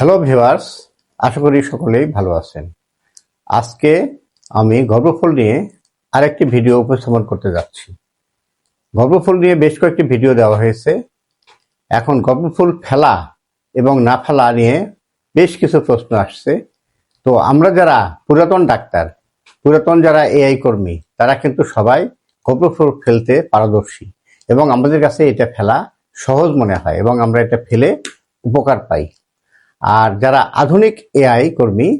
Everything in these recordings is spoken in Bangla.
হ্যালো ভিউয়ার্স আশা করি সকলেই ভালো আছেন। আজকে আমি গর্ভফুল নিয়ে আরেকটি ভিডিও উপস্থাপন করতে যাচ্ছি। গর্ভফুল নিয়ে বেশ কয়েকটি ভিডিও দেওয়া হয়েছে। এখন গর্ভফুল ফেলা এবং না ফেলা নিয়ে বেশ কিছু প্রশ্ন আসছে। তো আমরা যারা পুরাতন ডাক্তার, পুরাতন যারা এআই কর্মী, তারা কিন্তু সবাই গর্ভফুল ফেলতে পারদর্শী এবং আমাদের কাছে এটা ফেলা সহজ মনে হয় এবং আমরা এটা ফেলে উপকার পাই। আর যারা আধুনিক এআই কর্মী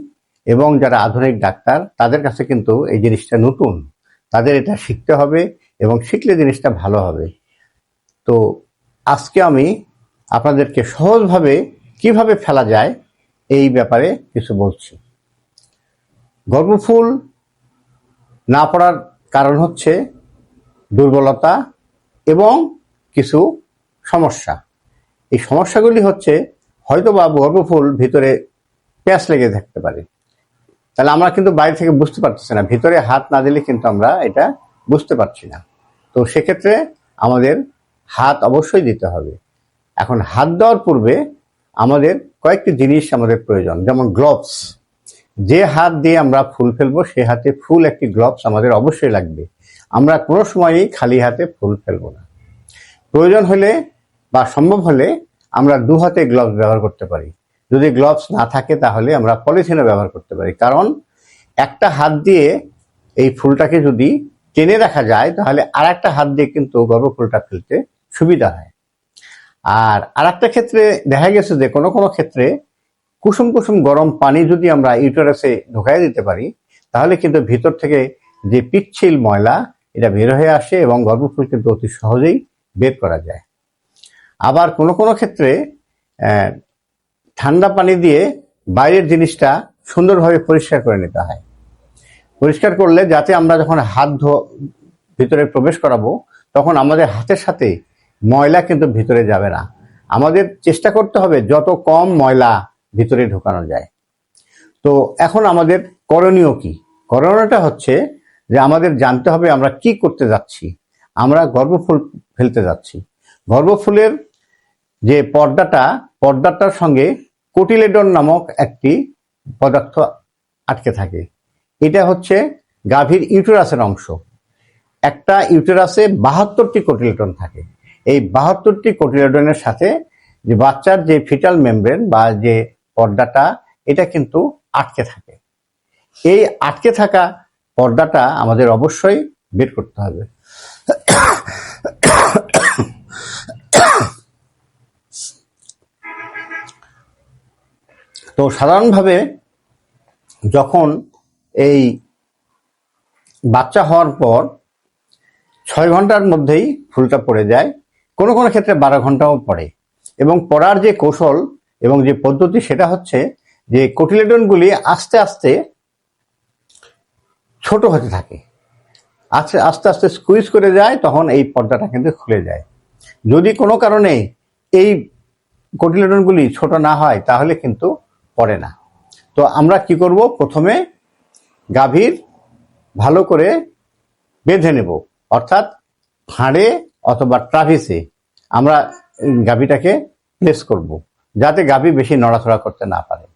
এবং যারা আধুনিক ডাক্তার, তাদের কাছে কিন্তু এই জিনিসটা নতুন। তাদের এটা শিখতে হবে এবং শিখলে জিনিসটা ভালো হবে। তো আজকে আমি আপনাদেরকে সহজভাবে কীভাবে ফেলা যায় এই ব্যাপারে কিছু বলছি। গর্ভফুল না পড়ার কারণ হচ্ছে দুর্বলতা এবং কিছু সমস্যা। এই সমস্যাগুলি হচ্ছে হয়তো বা গর্ভফুল ভিতরে প্যাঁচ লেগে থাকতে পারে। তাহলে আমরা কিন্তু বাইরে থেকে বুঝতে পারতেছি না। ভিতরে হাত না দিলে কিন্তু আমরা এটা বুঝতে পারছি না। তো সেক্ষেত্রে আমাদের হাত অবশ্যই দিতে হবে। এখন হাত দেওয়ার পূর্বে আমাদের কয়েকটি জিনিস আমাদের প্রয়োজন, যেমন গ্লোভস যে হাত দিয়ে আমরা ফুল ফেলব, সে হাতে ফুল একটি গ্লোভস আমাদের অবশ্যই লাগবে। আমরা কোনো সময়ই খালি হাতে ফুল ফেলব না। প্রয়োজন হলে বা সম্ভব হলে আমরা দু হাতে গ্লাভস ব্যবহার করতে পারি। যদি গ্লাভস না থাকে তাহলে আমরা পলিথিনও ব্যবহার করতে পারি। কারণ একটা হাত দিয়ে এই ফুলটাকে যদি টেনে রাখা যায়, তাহলে আর একটা হাত দিয়ে কিন্তু গর্ভফুলটা ফেলতে সুবিধা হয়। আর আর একটা ক্ষেত্রে দেখা গেছে যে কোনো কোনো ক্ষেত্রে কুসুম কুসুম গরম পানি যদি আমরা ইউটারাসে ঢোকাই দিতে পারি, তাহলে কিন্তু ভিতর থেকে যে পিচ্ছিল ময়লা, এটা বের হয়ে আসে এবং গর্ভফুল কিন্তু অতি সহজেই বের করা যায়। আবার কোনো কোনো ক্ষেত্রে ঠান্ডা পানি দিয়ে বাইরের জিনিসটা সুন্দরভাবে পরিষ্কার করে নিতে হয়। পরিষ্কার করলে যাতে আমরা যখন হাত ধো, ভিতরে প্রবেশ করাবো, তখন আমাদের হাতের সাথে ময়লা কিন্তু ভিতরে যাবে না। আমাদের চেষ্টা করতে হবে যত কম ময়লা ভিতরে ঢোকানো যায়। তো এখন আমাদের করণীয় কি? করণীয়টা হচ্ছে যে আমাদের জানতে হবে আমরা কি করতে যাচ্ছি। আমরা গর্ভফুল ফেলতে যাচ্ছি। গর্ভফুলের যে পর্দাটা, পর্দাটার সঙ্গে কোটিলেডন নামক একটি পদার্থ আটকে থাকে। এটা হচ্ছে গাভীর ইউটেরাসের অংশ। একটা ইউটেরাসে বাহাত্তরটি কোটিলেডন থাকে। এই বাহাত্তরটি কোটিলেডনের সাথে যে বাচ্চার যে ফিটাল মেমব্রেন বা যে পর্দাটা, এটা কিন্তু আটকে থাকে। এই আটকে থাকা পর্দাটা আমাদের অবশ্যই বের করতে হবে। তো সাধারণভাবে যখন এই বাচ্চা হওয়ার পর ছয় ঘণ্টার মধ্যেই ফুলটা পড়ে যায়, কোনো কোনো ক্ষেত্রে বারো ঘন্টাও পড়ে। এবং পড়ার যে কৌশল এবং যে পদ্ধতি, সেটা হচ্ছে যে কোটিলেডনগুলি আস্তে আস্তে ছোট হতে থাকে। আস্তে আস্তে আস্তে স্কুইজ করে যায়, তখন এই পর্দাটা কিন্তু খুলে যায়। যদি কোনো কারণে এই কোটিলেডনগুলি ছোট না হয়, তাহলে কিন্তু পড়ে না। তো আমরা কি করব? প্রথমে গাভীর ভালো করে বেঁধে নেব। অর্থাৎ ফাঁড়ে অথবা ট্রাভিসে আমরা গাভীটাকে প্লেস করব, যাতে গাভী বেশি নড়াচড়া করতে না পারে।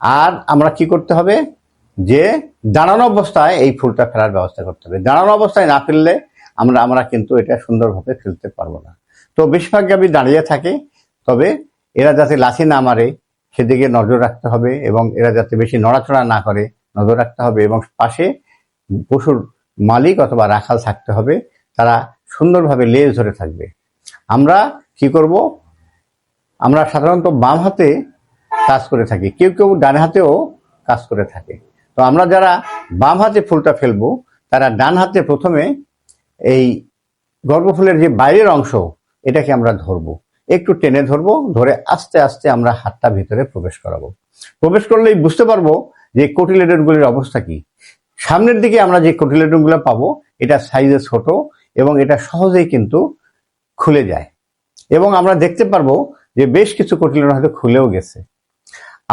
আর আমরা কি করতে হবে? যে দাঁড়ানো অবস্থায় এই ফুলটা ফেলার ব্যবস্থা করতে হবে। দাঁড়ানো অবস্থায় না ফেললে আমরা আমরা কিন্তু এটা সুন্দরভাবে ফেলতে পারব না। তো বেশিরভাগ গাভী দাঁড়িয়ে থাকে, তবে এরা যাতে লাথি না মারে সেদিকে নজর রাখতে হবে এবং এরা যাতে বেশি নড়াচড়া না করে, নজর রাখতে হবে এবং পাশে পশুর মালিক অথবা রাখাল থাকতে হবে, তারা সুন্দরভাবে লেজ ধরে থাকবে। আমরা কি করব? আমরা সাধারণত বাম হাতে কাজ করে থাকি, কেউ কেউ ডান হাতেও কাজ করে থাকে। তো আমরা যারা বাম হাতে ফুলটা ফেলব, তারা ডান হাতে প্রথমে এই গর্ভফুলের যে বাইরের অংশ, এটাকে আমরা ধরবো। একটু টেনে ধরবো, ধরে আস্তে আস্তে আমরা হাতটা ভিতরে প্রবেশ করাবো। প্রবেশ করলেই বুঝতে পারব যে কোটিলেডনগুলির অবস্থা কি। সামনের দিকে আমরা যে কোটিলেডনগুলো পাবো, এটা সাইজে ছোট এবং এটা সহজেই কিন্তু খুলে যায়। এবং আমরা দেখতে পারব যে বেশ কিছু কোটিলেটন হয়তো খুলেও গেছে।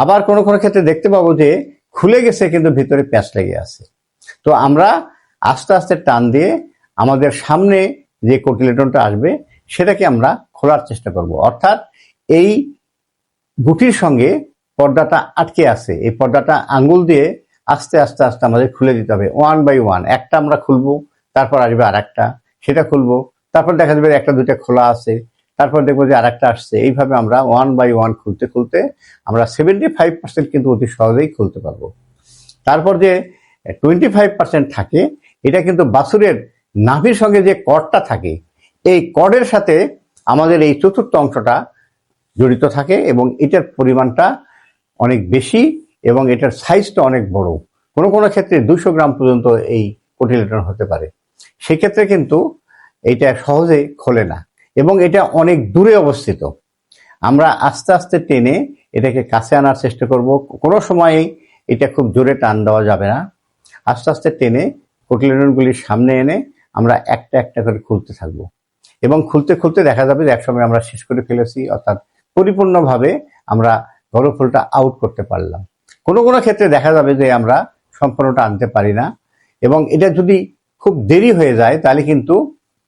আবার কোনো কোনো ক্ষেত্রে দেখতে পাবো যে খুলে গেছে কিন্তু ভিতরে প্যাঁচ লেগে আছে। তো আমরা আস্তে আস্তে টান দিয়ে আমাদের সামনে যে কোটিলেটনটা আসবে সেটাকে আমরা খোলার চেষ্টা করব। অর্থাৎ এই গুটির সঙ্গে পর্দাটা আটকে আছে। এই পর্দাটা আঙ্গুল দিয়ে আস্তে আস্তে আস্তে আমাদের খুলে দিতে হবে। ওয়ান বাই ওয়ান, একটা আমরা খুলবো, তারপর আসবে আর একটা সেটা খুলবো, তারপর দেখা যাবে একটা, দুইটা খোলা আছে, তারপর দেখব যে আর একটা আসছে। এইভাবে আমরা ওয়ান বাই ওয়ান খুলতে খুলতে আমরা সেভেন্টি ফাইভ পার্সেন্ট কিন্তু অতি সহজেই খুলতে পারব। তারপর যে টোয়েন্টি ফাইভ পার্সেন্ট থাকে, এটা কিন্তু বাছুরের নাভির সঙ্গে যে কর্ডটা থাকে এই কর্ডের সাথে আমাদের এই চতুর্থ অংশটা জড়িত থাকে এবং এটার পরিমাণটা অনেক বেশি এবং এটার সাইজটা অনেক বড়। কোনো কোনো ক্ষেত্রে দুশো গ্রাম পর্যন্ত এই কোটিলেটন হতে পারে। সেক্ষেত্রে কিন্তু এটা সহজে খোলে না এবং এটা অনেক দূরে অবস্থিত। আমরা আস্তে আস্তে টেনে এটাকে কাছে আনার চেষ্টা করব। কোনো সময়ই এটা খুব জোরে টান দেওয়া যাবে না। আস্তে আস্তে টেনে কোটিলেটনগুলির সামনে এনে আমরা একটা একটা করে খুলতে থাকব। এবং খুলতে খুলতে দেখা যাবে যে একসময় আমরা শেষ করে ফেলেছি, অর্থাৎ পরিপূর্ণভাবে আমরা গরফুলটা আউট করতে পারলাম। কোনো কোনো ক্ষেত্রে দেখা যাবে যে আমরা সম্পূর্ণটা আনতে পারি না এবং এটা যদি খুব দেরি হয়ে যায়, তাহলে কিন্তু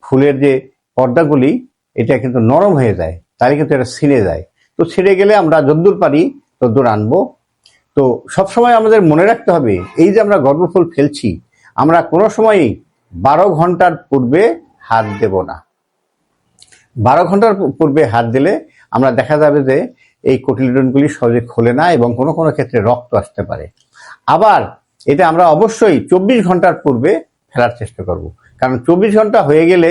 ফুলের যে পর্দাগুলি, এটা কিন্তু নরম হয়ে যায়, তাহলে কিন্তু এটা ছিঁড়ে যায়। তো ছিঁড়ে গেলে আমরা যদ্দূর পারি, তদ্দূর আনব। তো সবসময় আমাদের মনে রাখতে হবে, এই যে আমরা গর্ভফুল ফেলছি, আমরা কোনো সময়ই বারো ঘণ্টার পূর্বে হাত দেব না। বারো ঘণ্টার পূর্বে হাত দিলে আমরা দেখা যাবে যে এই কোটিলিডনগুলি সহজে খোলে না এবং কোনো কোনো ক্ষেত্রে রক্ত আসতে পারে। আবার এটা আমরা অবশ্যই চব্বিশ ঘণ্টার পূর্বে ফেলার চেষ্টা করব। কারণ চব্বিশ ঘণ্টা হয়ে গেলে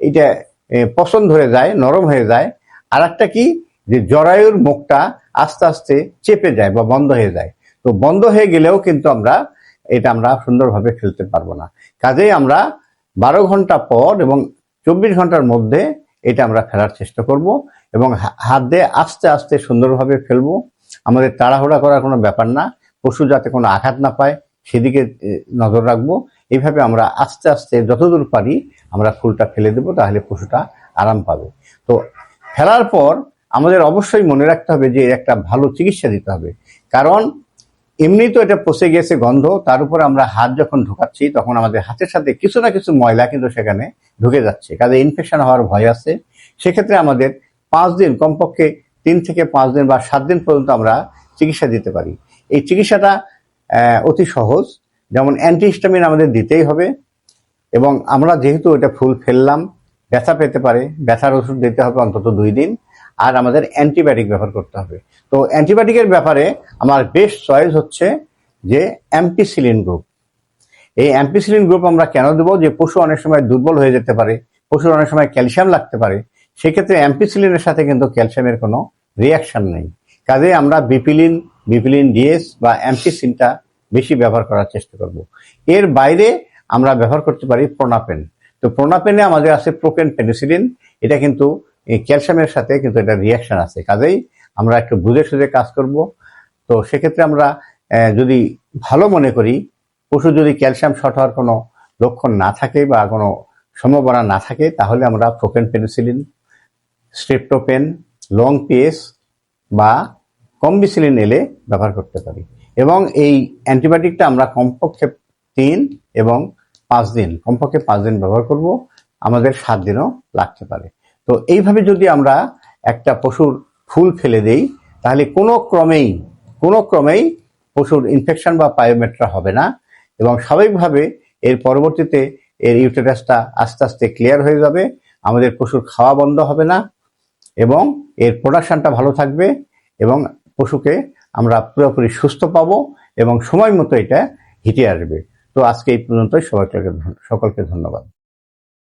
এটা পছন্দ হয়ে যায়, নরম হয়ে যায়। আর একটা কি? যে জরায়ুর মুখটা আস্তে আস্তে চেপে যায় বা বন্ধ হয়ে যায়। তো বন্ধ হয়ে গেলেও কিন্তু আমরা এটা আমরা সুন্দরভাবে ফেলতে পারব না। কাজেই আমরা বারো ঘণ্টা পর এবং চব্বিশ ঘণ্টার মধ্যে এটা আমরা ফেলার চেষ্টা করব এবং হাত দিয়ে আস্তে আস্তে সুন্দরভাবে ফেলব আমাদের তাড়াহুড়া করার কোনো ব্যাপার না। পশু যাতে কোনো আঘাত না পায়, সেদিকে নজর রাখব। এইভাবে আমরা আস্তে আস্তে যতদূর পারি আমরা ফুলটা ফেলে দেবো, তাহলে পশুটা আরাম পাবে। তো ফেলার পর আমাদের অবশ্যই মনে রাখতে হবে যে একটা ভালো চিকিৎসা দিতে হবে। কারণ এমনি তো এটা পচে গেছে গন্ধ, তার উপর আমরা হাত যখন ঢোকাচ্ছি, তখন আমাদের হাতের সাথে কিছু না কিছু ময়লা কিন্তু সেখানে ঢুকে যাচ্ছে। কাজে ইনফেকশন হওয়ার ভয় আছে। সেক্ষেত্রে আমাদের পাঁচ দিন, কমপক্ষে তিন থেকে পাঁচ দিন বা সাত দিন পর্যন্ত আমরা চিকিৎসা দিতে পারি। এই চিকিৎসাটা অতি সহজ। যেমন অ্যান্টিহিস্টামিন আমাদের দিতেই হবে এবং আমরা যেহেতু এটা ফুল ফেললাম, ব্যথা পেতে পারে, ব্যথার ওষুধ দিতে হবে অন্তত দুই দিন। আর আমাদের অ্যান্টিবায়োটিক ব্যবহার করতে হবে। তো অ্যান্টিবায়োটিকের ব্যাপারে আমার বেস্ট চয়েস হচ্ছে যে অ্যাম্পিসিলিন গ্রুপ এই অ্যাম্পিসিলিন গ্রুপ আমরা কেন দেবো? যে পশু অনেক সময় দুর্বল হয়ে যেতে পারে, পশুর অনেক সময় ক্যালসিয়াম লাগতে পারে। সেক্ষেত্রে অ্যাম্পিসিলিনের সাথে কিন্তু ক্যালসিয়ামের কোনো রিয়াকশন নেই। কাজে আমরা বিপিলিন বিপিলিন ডিএস বা অ্যাম্পিসিনটা বেশি ব্যবহার করার চেষ্টা করব। এর বাইরে আমরা ব্যবহার করতে পারি প্রোনাপেন। তো প্রোনাপেনে আমাদের আছে প্রোপেন পেনিসিলিন। এটা কিন্তু এই ক্যালসিয়ামের সাথে কিন্তু এটা রিয়াকশন আছে। কাজেই আমরা একটু বুঝে সুঝে কাজ করব। তো সেক্ষেত্রে আমরা যদি ভালো মনে করি, পশু যদি ক্যালসিয়াম শর্ট হওয়ার কোনো লক্ষণ না থাকে বা কোনো সম্ভাবনা না থাকে, তাহলে আমরা propen penicillin, streptopen, long PS বা কম্বিসিলিন এলে ব্যবহার করতে পারি। এবং এই অ্যান্টিবায়োটিকটা আমরা কমপক্ষে তিন এবং পাঁচ দিন, কমপক্ষে পাঁচ দিন ব্যবহার করব। আমাদের সাত দিনও লাগতে পারে। তো এইভাবে যদি আমরা একটা পশুর ফুল ফেলে দেই, তাহলে কোনো ক্রমেই কোনো ক্রমেই পশুর ইনফেকশন বা পায়োমেট্রা হবে না এবং স্বাভাবিকভাবে এর পরবর্তীতে এর ইউটেরাসটা আস্তে আস্তে ক্লিয়ার হয়ে যাবে, আমাদের পশুর খাওয়া বন্ধ হবে না এবং এর প্রোডাকশনটা ভালো থাকবে এবং পশুকে আমরা পুরোপুরি সুস্থ পাব এবং সময় মতো এটা হিটে আসবে। তো আজকে এই পর্যন্তই। সবাইকে সকলকে ধন্যবাদ।